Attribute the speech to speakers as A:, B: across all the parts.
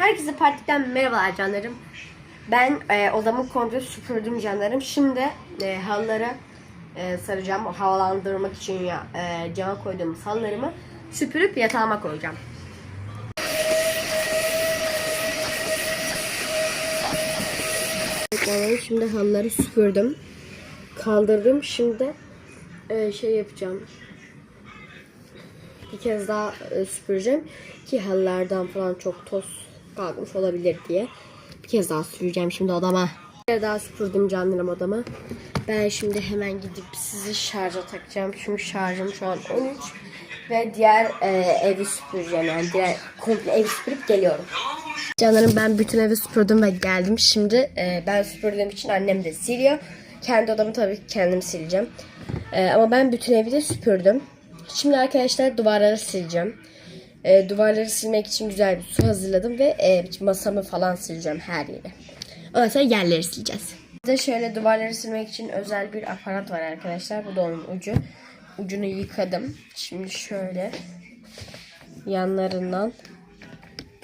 A: Herkese partiden merhabalar canlarım. Ben e, odamı komple süpürdüm canlarım. Şimdi e, halıları e, saracağım. Havalandırmak için ya e, cama koyduğum halılarımı süpürüp yatağıma koyacağım. Şimdi halıları süpürdüm. Kaldırdım. Şimdi e, şey yapacağım. Bir kez daha e, süpüreceğim ki halılardan falan çok toz kalkmış olabilir diye. Bir kez daha süreceğim şimdi odama. Bir kere daha süpürdüm canlarım odama. Ben şimdi hemen gidip sizi şarja takacağım. Çünkü şarjım şu an 13. Ve diğer e, evi süpüreceğim. Yani diğer komple evi süpürüp geliyorum. Canlarım ben bütün evi süpürdüm ve geldim. Şimdi e, ben süpürdüğüm için annem de siliyor. Kendi odamı tabii ki kendim sileceğim. E, ama ben bütün evi de süpürdüm. Şimdi arkadaşlar duvarları sileceğim. E, duvarları silmek için güzel bir su hazırladım ve e, masamı falan sileceğim her yeri. Ondan sonra yerleri sileceğiz. Bir de şöyle duvarları silmek için özel bir aparat var arkadaşlar. Bu da onun ucu. Ucunu yıkadım. Şimdi şöyle yanlarından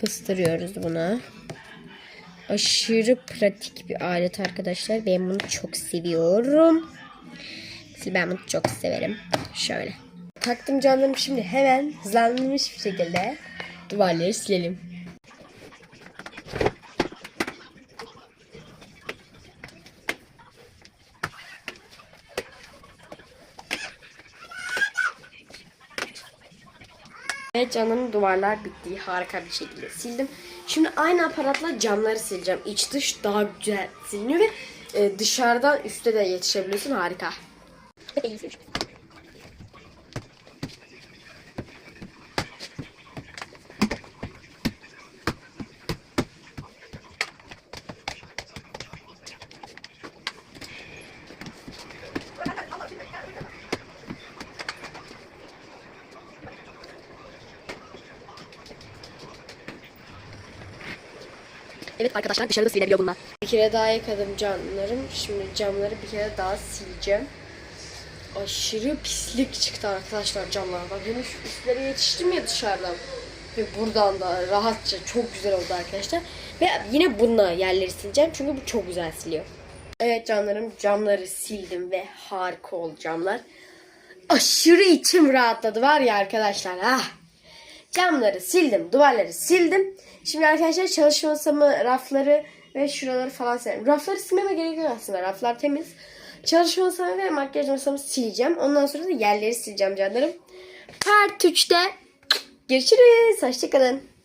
A: kıstırıyoruz bunu. Aşırı pratik bir alet arkadaşlar. Ben bunu çok seviyorum. Ben bunu çok severim. Şöyle. Taktım canlarım şimdi hemen hızlandırılmış bir şekilde duvarları silelim. Evet canım duvarlar bitti. Harika bir şekilde sildim. Şimdi aynı aparatla camları sileceğim. İç dış daha güzel siliniyor ve e, dışarıdan üste de yetişebiliyorsun. Harika. Evet arkadaşlar dışarıda silebiliyor bunlar. Bir kere daha yıkadım camlarım. Şimdi camları bir kere daha sileceğim. Aşırı pislik çıktı arkadaşlar camlardan. Benim şu üstlere yetiştim ya dışarıdan. Ve buradan da rahatça çok güzel oldu arkadaşlar. Ve yine bununla yerleri sileceğim. Çünkü bu çok güzel siliyor. Evet canlarım camları sildim ve harika oldu camlar. Aşırı içim rahatladı var ya arkadaşlar. Ah. Camları sildim, duvarları sildim. Şimdi arkadaşlar çalışma masamı, rafları ve şuraları falan silerim. Rafları silmeme gerek yok aslında. Raflar temiz. Çalışma masamı ve makyaj masamı sileceğim. Ondan sonra da yerleri sileceğim canlarım. Part 3'te görüşürüz. Hoşçakalın.